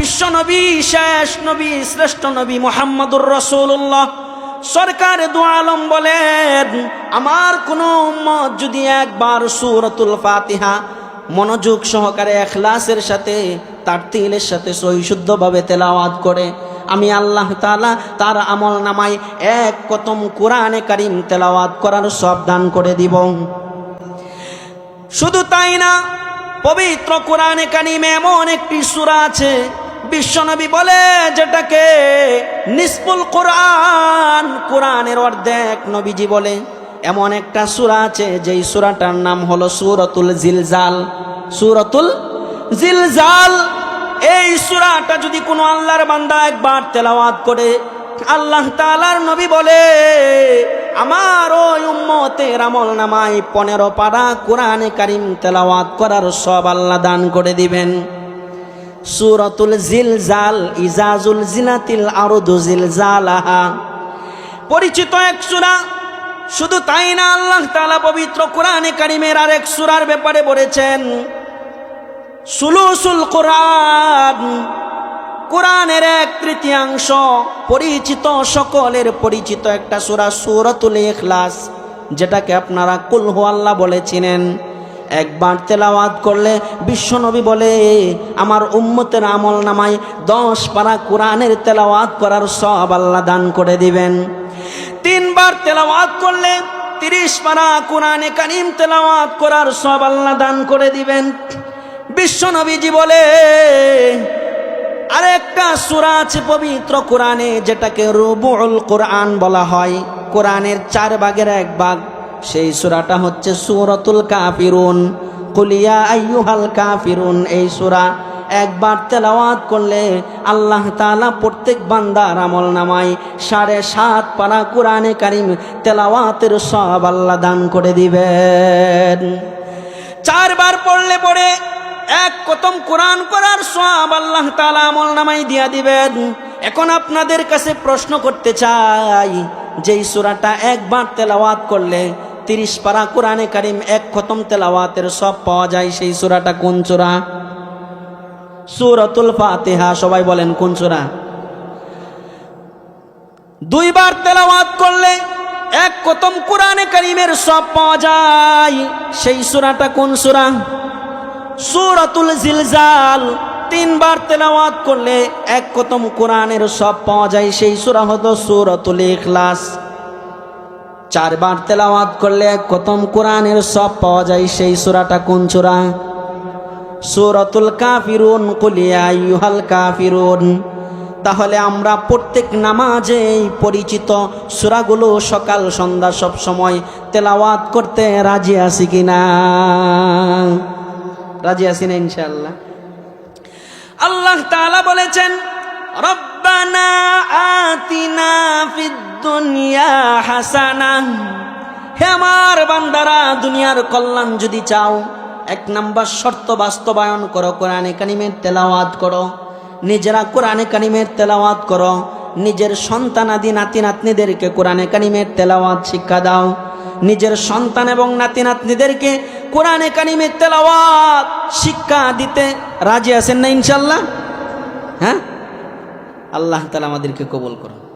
বিশ্ব নবী, শেষ নবী, শ্রেষ্ঠ নবী মোহাম্মদুর রসুল্লাহ সরকার দু আলম বলেন, আমার কোনো উম্মত যদি একবার সুরতুল ফাতিহা মনোযোগ সহকারে এখলাসের সাথে, তার তিলের সাথে সহিশুদ্ধভাবে তেলাওয়াত করে, আমি আল্লাহ তাআলা তার আমল নামায় এক কতম কোরআনে কারিম তেলাওয়াত করার সব দান করে দিব। শুধু তাই না, পবিত্র কোরআনে কারিমে এমন একটি সূরা আছে বিশ্বনবী বলে, যেটাকে নিসপুল কোরআন, কোরআনের অর্ধেক নবীজি বলে। এমন একটা সূরা আছে, যেই সূরাটার নাম হলো সুরতুল জিলজাল। সূরাতুল জিলজাল, এই সূরাটা যদি কোনো আল্লাহর বান্দা একবার তেলাওয়াত করে, আল্লাহ তালার নবী বলে, আমার ওই উম্মতের আমল নামায় পনেরো পারা কোরআনে কারিম তেলাওয়াত করার সব আল্লাহ দান করে দিবেন। সুরতুল জিলজাল, ইজাজুল জিনাতিল আরদু জিলজালাহা। পরিচিত এক সূরা, শুধু তাই না আল্লাহ তাআলা পবিত্র কোরআনে কারিমের আর এক সুরার ব্যাপারে বলেছেন, সুলুসুল কোরআন, কোরআনের এক তৃতীয়াংশ, পরিচিত সকলের পরিচিত একটা সূরা সূরাতুল ইখলাস, যেটাকে আপনারা কুলহু আল্লাহ বলেছিলেন। একবার তেলাওয়াত করলে বিশ্বনবী বলে, আমার উম্মতের আমল নামায় দশ পারা কোরআনের তেলাওয়াত করার সব আল্লাহ দান করে দিবেন। তিনবার তেলাওয়াত করলে তিরিশ পারা কোরআনে কারিম তেলাওয়াত করার সব আল্লাহ দান করে দিবেন। বিশ্বনবীজি বলে, আরেকটা সূরা আছে পবিত্র কোরআনে যেটাকে রুবুল কোরআন বলা হয়। কোরআনের চার ভাগের এক ভাগ। সেই সুরাটা হচ্ছে সূরাতুল কাফিরুন। কুলিয়া আইয়ুহাল কাফিরুন, এই সুরা একবার তেলাওয়াত করলে আল্লাহ তালা প্রত্যেক বান্দার আমল নামায় সাড়ে সাত পারা কোরআনে কারিম তেলাওয়াতের সব আল্লাহ দান করে দিবেন। চারবার পড়লে পড়ে এক কতম কোরআন করার সব আল্লাহ তালা আমল নামাই দিয়া দিবেন। এখন আপনাদের কাছে প্রশ্ন করতে চাই, যেই সুরাটা একবার তেলাওয়াত করলে তিরিশ পারা কোরআনে কারিম এক খতম তেলাওয়াতের সব পাওয়া যায়, সেই সূরাটা কোন সূরা? সুরতুল ফাতেহা, সবাই বলেন কোন সূরা? দুইবার তেলাওয়াত করলে এক কতম কোরআনে কারিমের সব পাওয়া যায়, সেই সূরাটা কোন সূরা? সূরাতুল জিলজাল, তিনবার তেলাওয়াত করলে এক কতম কোরআনের সব পাওয়া যায়, সেই সূরা হতো সূরাতুল ইখলাস। চারবার তেলাওয়াত করলে কতম কোরআনের সব পাওয়া যায় সেই সূরাটা কোন সূরা? সূরাতুল কাফিরুন কুলিয়া আইয়ুহাল কাফিরুন। তাহলে আমরা প্রত্যেক নামাজে পরিচিত সূরাগুলো সকাল, সন্ধ্যা সব সময় তেলাওয়াত করতে রাজি আছি কিনা রাজি আছি না ইনশাল্লাহ আল্লাহ তাআলা বলেছেন রব্বানা আতিনা ফিদ দুনিয়া হাসানা হে আমার বান্দারা, দুনিয়ার কল্যাণ যদি চাও, এক নাম্বার শর্ত বাস্তবায়ন করো, কোরআনে কানিমের তেলাওয়াত করো, নিজেরা কোরআনে কানিমের তেলাওয়াত করো, নিজের সন্তানাদি নাতি নাতনিদেরকে কোরআনে কানিমের তেলাওয়াত শিক্ষা দাও, নিজের সন্তান এবং নাতি নাতনিদেরকে কোরআনে কানিমের তেলাওয়াত শিক্ষা দিতে রাজি আছেন না ইনশাল্লাহ? হ্যাঁ? আল্লাহ তালা আমাদেরকে কবল করুন।